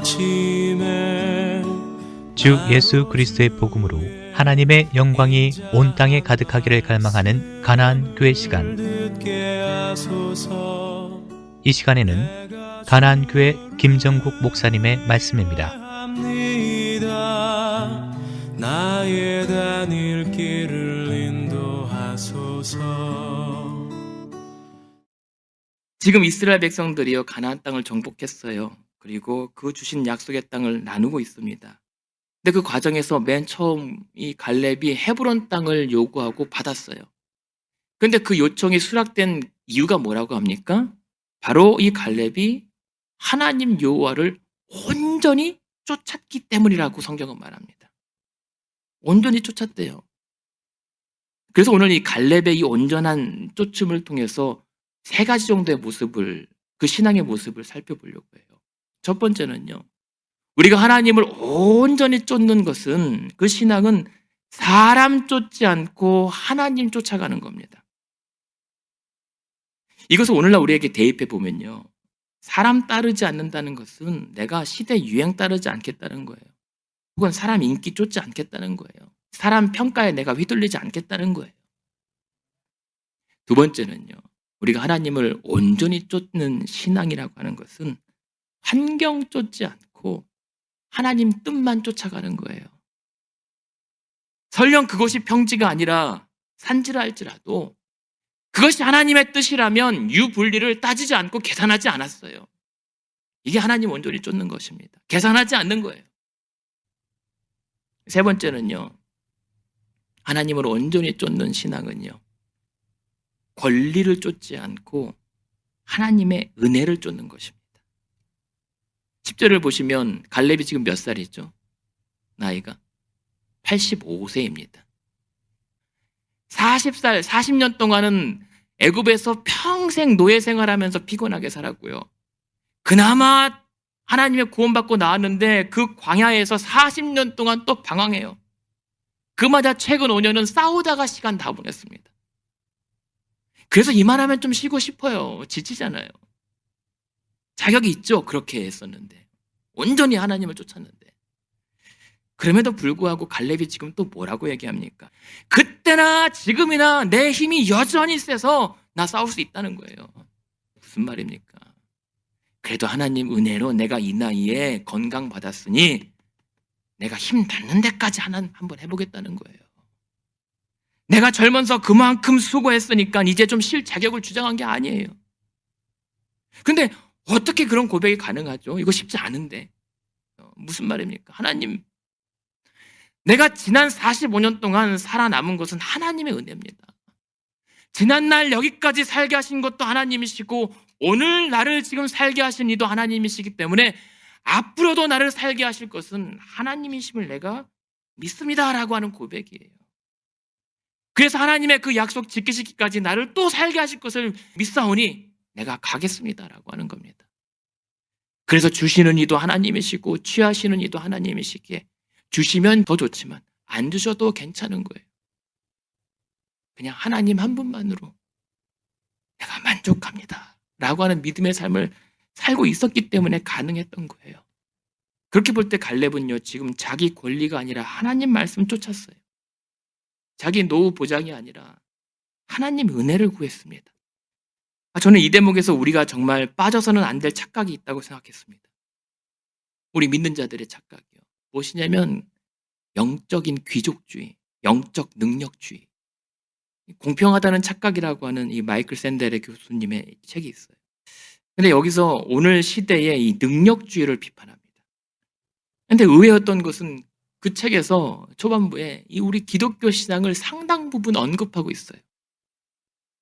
아침에 주 예수 그리스도의 복음으로 하나님의 영광이 온 땅에 가득하기를 갈망하는 가나안 교회 시간. 이 시간에는 가나안 교회 김정국 목사님의 말씀입니다. 합니다 나의 다닐 길을 인도하소서 지금 이스라엘 백성들이요 가나안 땅을 정복했어요. 그리고 그 주신 약속의 땅을 나누고 있습니다. 근데 그 과정에서 맨 처음 이 갈렙이 헤브론 땅을 요구하고 받았어요. 근데 그 요청이 수락된 이유가 뭐라고 합니까? 바로 이 갈렙이 하나님 여호와를 온전히 쫓았기 때문이라고 성경은 말합니다. 온전히 쫓았대요. 그래서 오늘 이 갈렙의 이 온전한 쫓음을 통해서 세 가지 정도의 모습을 그 신앙의 모습을 살펴보려고 해요. 첫 번째는요. 우리가 하나님을 온전히 쫓는 것은 그 신앙은 사람 쫓지 않고 하나님 쫓아가는 겁니다. 이것을 오늘날 우리에게 대입해 보면요. 사람 따르지 않는다는 것은 내가 시대 유행 따르지 않겠다는 거예요. 혹은 사람 인기 쫓지 않겠다는 거예요. 사람 평가에 내가 휘둘리지 않겠다는 거예요. 두 번째는요. 우리가 하나님을 온전히 쫓는 신앙이라고 하는 것은 환경 쫓지 않고 하나님 뜻만 쫓아가는 거예요. 설령 그것이 평지가 아니라 산지라 할지라도 그것이 하나님의 뜻이라면 유분리를 따지지 않고 계산하지 않았어요. 이게 하나님 온전히 쫓는 것입니다. 계산하지 않는 거예요. 세 번째는요. 하나님을 온전히 쫓는 신앙은요. 권리를 쫓지 않고 하나님의 은혜를 쫓는 것입니다. 10절을 보시면 갈렙이 지금 몇 살이죠? 나이가 85세입니다. 40살, 40년 동안은 애굽에서 평생 노예 생활하면서 피곤하게 살았고요. 그나마 하나님의 구원받고 나왔는데 그 광야에서 40년 동안 또 방황해요. 그마다 최근 5년은 싸우다가 시간 다 보냈습니다. 그래서 이만하면 좀 쉬고 싶어요. 지치잖아요. 자격이 있죠. 그렇게 했었는데. 온전히 하나님을 쫓았는데. 그럼에도 불구하고 갈렙이 지금 또 뭐라고 얘기합니까? 그때나 지금이나 내 힘이 여전히 세서 나 싸울 수 있다는 거예요. 무슨 말입니까? 그래도 하나님 은혜로 내가 이 나이에 건강 받았으니 내가 힘 닿는 데까지 하나 한번 해보겠다는 거예요. 내가 젊어서 그만큼 수고했으니까 이제 좀 쉴 자격을 주장한 게 아니에요. 근데 어떻게 그런 고백이 가능하죠? 이거 쉽지 않은데. 어, 무슨 말입니까? 하나님, 내가 지난 45년 동안 살아남은 것은 하나님의 은혜입니다. 지난날 여기까지 살게 하신 것도 하나님이시고, 오늘 나를 지금 살게 하신 이도 하나님이시기 때문에, 앞으로도 나를 살게 하실 것은 하나님이심을 내가 믿습니다 라고 하는 고백이에요. 그래서 하나님의 그 약속 지키시기까지 나를 또 살게 하실 것을 믿사오니 내가 가겠습니다라고 하는 겁니다. 그래서 주시는 이도 하나님이시고 취하시는 이도 하나님이시기에 주시면 더 좋지만 안 주셔도 괜찮은 거예요. 그냥 하나님 한 분만으로 내가 만족합니다. 라고 하는 믿음의 삶을 살고 있었기 때문에 가능했던 거예요. 그렇게 볼 때 갈렙은요, 지금 자기 권리가 아니라 하나님 말씀 쫓았어요. 자기 노후 보장이 아니라 하나님 은혜를 구했습니다. 아, 저는 이 대목에서 우리가 정말 빠져서는 안 될 착각이 있다고 생각했습니다. 우리 믿는 자들의 착각이요. 무엇이냐면 영적인 귀족주의, 영적 능력주의, 공평하다는 착각이라고 하는 이 마이클 샌델의 교수님의 책이 있어요. 근데 여기서 오늘 시대의 이 능력주의를 비판합니다. 근데 의외였던 것은 그 책에서 초반부에 이 우리 기독교 신앙을 상당 부분 언급하고 있어요.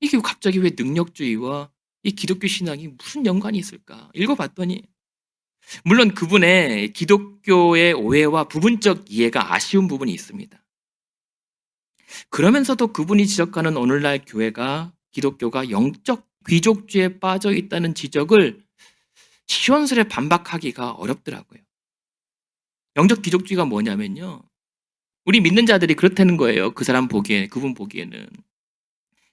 이게 갑자기 왜 능력주의와 이 기독교 신앙이 무슨 연관이 있을까? 읽어봤더니 물론 그분의 기독교의 오해와 부분적 이해가 아쉬운 부분이 있습니다. 그러면서도 그분이 지적하는 오늘날 교회가 기독교가 영적 귀족주의에 빠져 있다는 지적을 시원스레 반박하기가 어렵더라고요. 영적 귀족주의가 뭐냐면요. 우리 믿는 자들이 그렇다는 거예요. 그 사람 보기에, 그분 보기에는.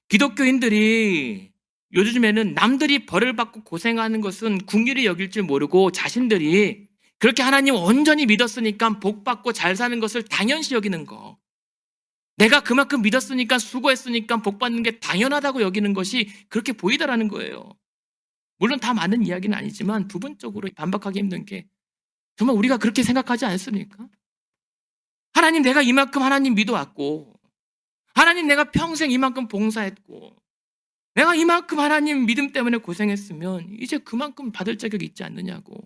기독교인들이 요즘에는 남들이 벌을 받고 고생하는 것은 궁일이 여길 줄 모르고 자신들이 그렇게 하나님 온전히 믿었으니까 복 받고 잘 사는 것을 당연시 여기는 거. 내가 그만큼 믿었으니까 수고했으니까 복 받는 게 당연하다고 여기는 것이 그렇게 보이다라는 거예요. 물론 다 맞는 이야기는 아니지만 부분적으로 반박하기 힘든 게 정말 우리가 그렇게 생각하지 않습니까? 하나님 내가 이만큼 하나님 믿어왔고 하나님 내가 평생 이만큼 봉사했고 내가 이만큼 하나님 믿음 때문에 고생했으면 이제 그만큼 받을 자격이 있지 않느냐고.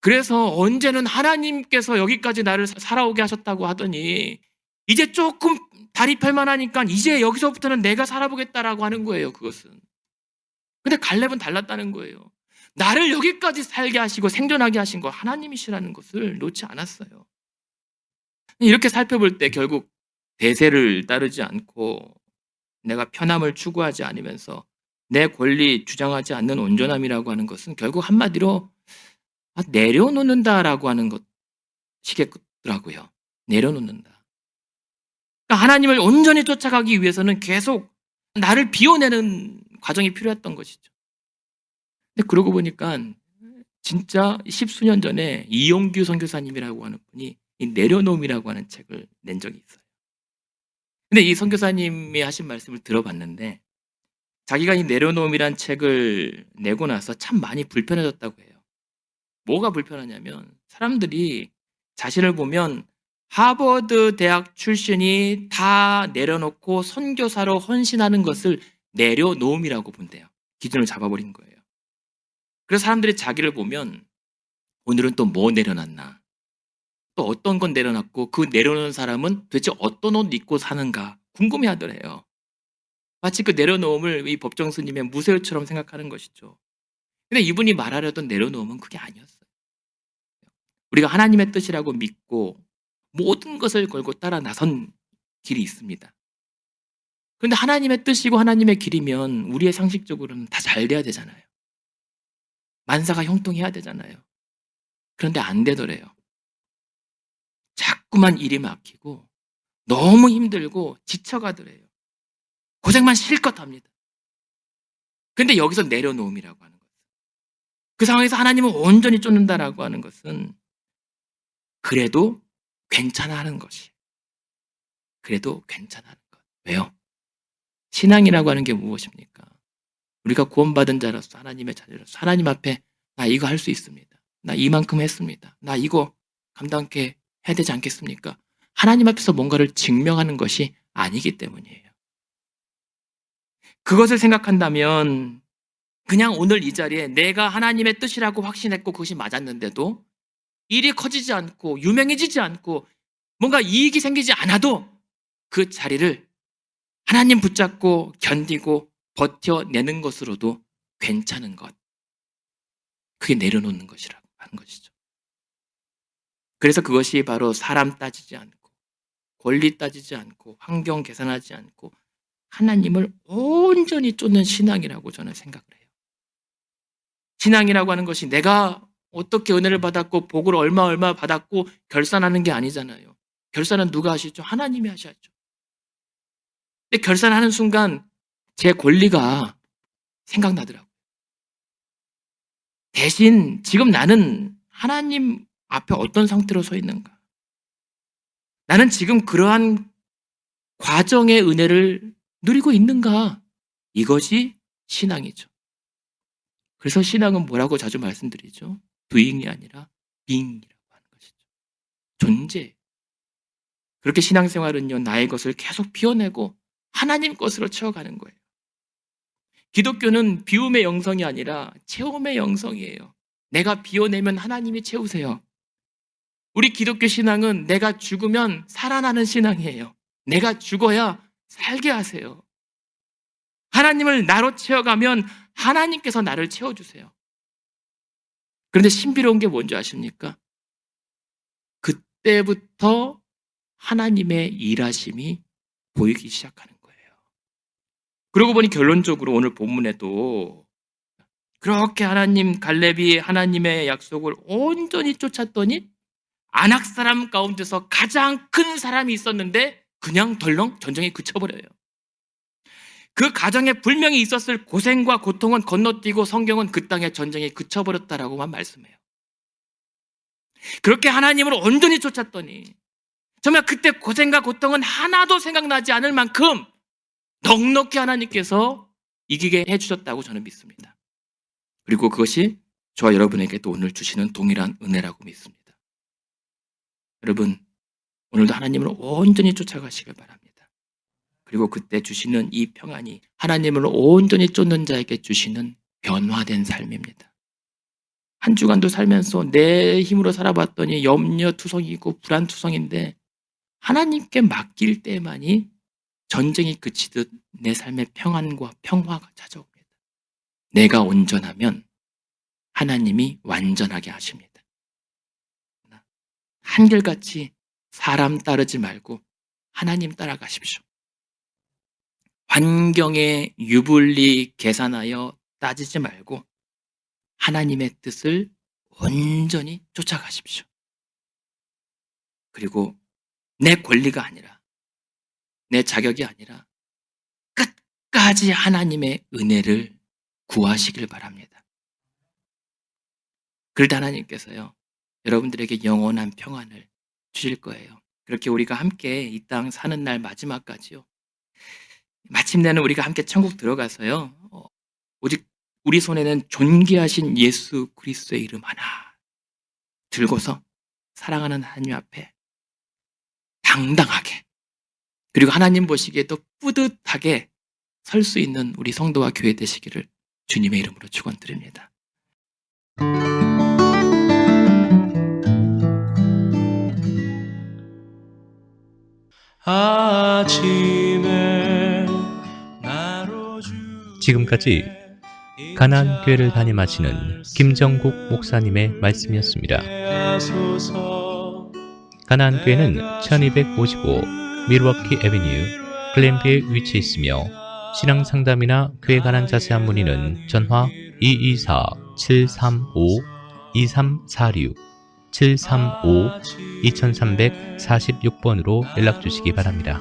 그래서 언제는 하나님께서 여기까지 나를 사- 살아오게 하셨다고 하더니 이제 조금 다리 펼만 하니까 이제 여기서부터는 내가 살아보겠다라고 하는 거예요, 그것은. 근데 갈렙은 달랐다는 거예요. 나를 여기까지 살게 하시고 생존하게 하신 거 하나님이시라는 것을 놓지 않았어요. 이렇게 살펴볼 때 결국 대세를 따르지 않고 내가 편함을 추구하지 않으면서 내 권리 주장하지 않는 온전함이라고 하는 것은 결국 한마디로 아, 내려놓는다라고 하는 것이겠더라고요. 내려놓는다. 그러니까 하나님을 온전히 쫓아가기 위해서는 계속 나를 비워내는 과정이 필요했던 것이죠. 근데 그러고 보니까 진짜 십수년 전에 이용규 선교사님이라고 하는 분이 이 내려놓음이라고 하는 책을 낸 적이 있어요. 근데 이 선교사님이 하신 말씀을 들어봤는데 자기가 이 내려놓음이란 책을 내고 나서 참 많이 불편해졌다고 해요. 뭐가 불편하냐면 사람들이 자신을 보면 하버드 대학 출신이 다 내려놓고 선교사로 헌신하는 것을 내려놓음이라고 본대요. 기준을 잡아버린 거예요. 그래서 사람들이 자기를 보면 오늘은 또 뭐 내려놨나? 또 어떤 건 내려놨고 그 내려놓은 사람은 도대체 어떤 옷 입고 사는가 궁금해 하더래요. 마치 그 내려놓음을 이 법정 스님의 무쇠처럼 생각하는 것이죠. 근데 이분이 말하려던 내려놓음은 그게 아니었어요. 우리가 하나님의 뜻이라고 믿고 모든 것을 걸고 따라 나선 길이 있습니다. 그런데 하나님의 뜻이고 하나님의 길이면 우리의 상식적으로는 다 잘 돼야 되잖아요. 만사가 형통해야 되잖아요. 그런데 안 되더래요. 자꾸만 일이 막히고 너무 힘들고 지쳐가더래요. 고생만 실컷 합니다. 근데 여기서 내려놓음이라고 하는 거예요. 그 상황에서 하나님을 온전히 쫓는다라고 하는 것은 그래도 괜찮아 하는 것이. 그래도 괜찮아 하는 것. 왜요? 신앙이라고 하는 게 무엇입니까? 우리가 구원받은 자로서 하나님의 자녀로서 하나님 앞에 나 이거 할 수 있습니다. 나 이만큼 했습니다. 나 이거 감당케 해야 되지 않겠습니까? 하나님 앞에서 뭔가를 증명하는 것이 아니기 때문이에요. 그것을 생각한다면 그냥 오늘 이 자리에 내가 하나님의 뜻이라고 확신했고 그것이 맞았는데도 일이 커지지 않고 유명해지지 않고 뭔가 이익이 생기지 않아도 그 자리를 하나님 붙잡고 견디고 버텨내는 것으로도 괜찮은 것. 그게 내려놓는 것이라고 하는 것이죠. 그래서 그것이 바로 사람 따지지 않고 권리 따지지 않고 환경 계산하지 않고 하나님을 온전히 쫓는 신앙이라고 저는 생각을 해요. 신앙이라고 하는 것이 내가 어떻게 은혜를 받았고 복을 얼마 얼마 받았고 결산하는 게 아니잖아요. 결산은 누가 하시죠? 하나님이 하셔야죠. 근데 결산하는 순간 제 권리가 생각나더라고요. 대신 지금 나는 하나님 앞에 어떤 상태로 서 있는가? 나는 지금 그러한 과정의 은혜를 누리고 있는가? 이것이 신앙이죠. 그래서 신앙은 뭐라고 자주 말씀드리죠? doing이 아니라 being이라고 하는 것이죠. 존재. 그렇게 신앙생활은요, 나의 것을 계속 비워내고 하나님 것으로 채워가는 거예요. 기독교는 비움의 영성이 아니라 체험의 영성이에요. 내가 비워내면 하나님이 채우세요. 우리 기독교 신앙은 내가 죽으면 살아나는 신앙이에요. 내가 죽어야 살게 하세요. 하나님을 나로 채워가면 하나님께서 나를 채워주세요. 그런데 신비로운 게 뭔지 아십니까? 그때부터 하나님의 일하심이 보이기 시작하는 거예요. 그러고 보니 결론적으로 오늘 본문에도 그렇게 하나님 갈렙이 하나님의 약속을 온전히 쫓았더니 안악 사람 가운데서 가장 큰 사람이 있었는데 그냥 덜렁 전쟁이 그쳐버려요. 그 가정에 분명히 있었을 고생과 고통은 건너뛰고 성경은 그 땅의 전쟁이 그쳐버렸다라고만 말씀해요. 그렇게 하나님을 온전히 쫓았더니 정말 그때 고생과 고통은 하나도 생각나지 않을 만큼 넉넉히 하나님께서 이기게 해주셨다고 저는 믿습니다. 그리고 그것이 저와 여러분에게도 오늘 주시는 동일한 은혜라고 믿습니다. 여러분, 오늘도 하나님을 온전히 쫓아가시길 바랍니다. 그리고 그때 주시는 이 평안이 하나님을 온전히 쫓는 자에게 주시는 변화된 삶입니다. 한 주간도 살면서 내 힘으로 살아봤더니 염려투성이고 불안투성인데 하나님께 맡길 때만이 전쟁이 그치듯 내 삶의 평안과 평화가 찾아옵니다. 내가 온전하면 하나님이 완전하게 하십니다. 한결같이 사람 따르지 말고 하나님 따라가십시오. 환경에 유불리 계산하여 따지지 말고 하나님의 뜻을 온전히 쫓아가십시오. 그리고 내 권리가 아니라 내 자격이 아니라 끝까지 하나님의 은혜를 구하시길 바랍니다. 그러다 하나님께서요, 여러분들에게 영원한 평안을 주실 거예요. 그렇게 우리가 함께 이 땅 사는 날 마지막까지요. 마침내는 우리가 함께 천국 들어가서요. 어, 오직 우리 손에는 존귀하신 예수 그리스도의 이름 하나 들고서 사랑하는 하나님 앞에 당당하게 그리고 하나님 보시기에도 뿌듯하게 설 수 있는 우리 성도와 교회 되시기를 주님의 이름으로 축원드립니다. 아침에 지금까지 가나안 교회를 담임하시는 김정국 목사님의 말씀이었습니다. 하소서 가나안 교회는 1255 밀워키 에비뉴 글렌비에 위치해 있으며 신앙 상담이나 교회 관한 자세한 문의는 전화 224-735-2346 735-2346번으로 연락 주시기 바랍니다.